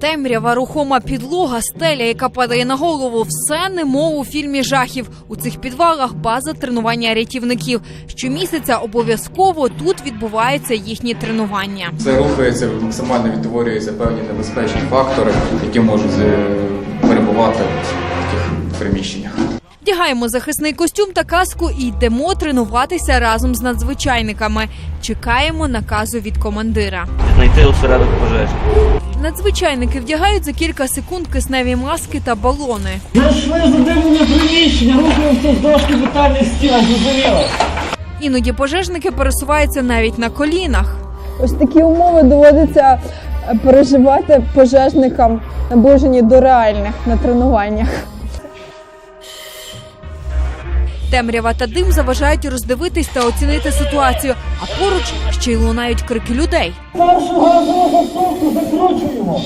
Темрява, рухома підлога, стеля, яка падає на голову, все немов у фільмі жахів. У цих підвалах база тренування рятівників. Щомісяця обов'язково тут відбуваються їхні тренування. Це рухається, максимально відтворюються певні небезпечні фактори, які можуть е, перебувати в таких приміщеннях. Вдягаємо захисний костюм та каску і йдемо тренуватися разом з надзвичайниками. Чекаємо наказу від командира. знайти осередок пожежі. Надзвичайники вдягають за кілька секунд кисневі маски та балони. Зайшли задимлення приміщення, рухаємося вздовж капітальних стін, зрозуміло. Іноді пожежники пересуваються навіть на колінах. Ось такі умови доводиться е, переживати пожежникам, наближені до реальних на тренуваннях. Темрява та дим заважають роздивитись та оцінити ситуацію, а поруч ще й лунають крики людей. Першу газову засувку закручуємо.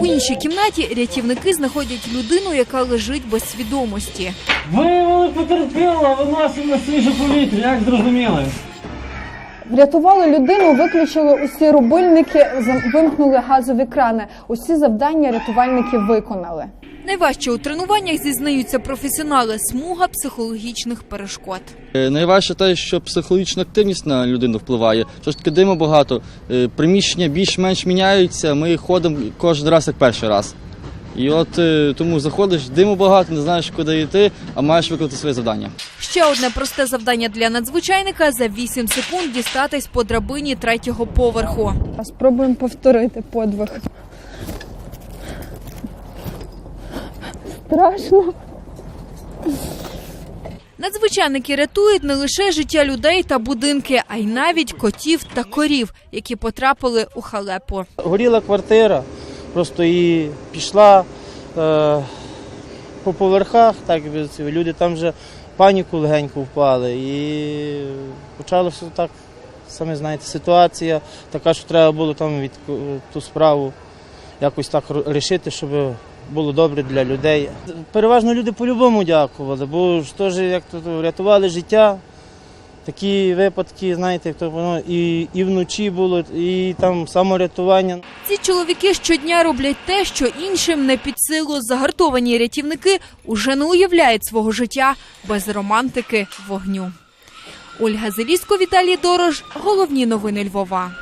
У іншій кімнаті рятівники знаходять людину, яка лежить без свідомості. Виявили потерпіло, виносимо на свіже повітря, як зрозуміли. Врятували людину, виключили усі рубильники, вимкнули газові крани. Усі завдання рятувальники виконали. Найважче у тренуваннях зізнаються професіонали смуга психологічних перешкод. Е, Найважче те, що психологічна активність на людину впливає. Що ж таки диму багато, е, приміщення більш-менш міняються, ми ходимо кожен раз як перший раз. І от е, тому заходиш, диму багато, не знаєш, куди йти, а маєш виконати своє завдання. Ще одне просте завдання для надзвичайника за 8 секунд дістатись по драбині третього поверху. Спробуємо повторити подвиг. Страшно. Надзвичайники рятують не лише життя людей та будинки, а й навіть котів та корів, які потрапили у халепу. горіла квартира, просто і пішла е, по поверхах, так люди там вже паніку легенько впали. І почалося так, самі знаєте, ситуація така, що треба було там від ту справу якось так рішити, щоб було добре для людей. Переважно люди по-любому дякували, бо ж теж як то врятували життя. Такі випадки, знаєте, як воно і, і вночі було, і там саморятування. Ці чоловіки щодня роблять те, що іншим не під силу. Загартовані рятівники уже не уявляють свого життя без романтики вогню. Ольга Зеліско, Віталій Дорож. Головні новини Львова.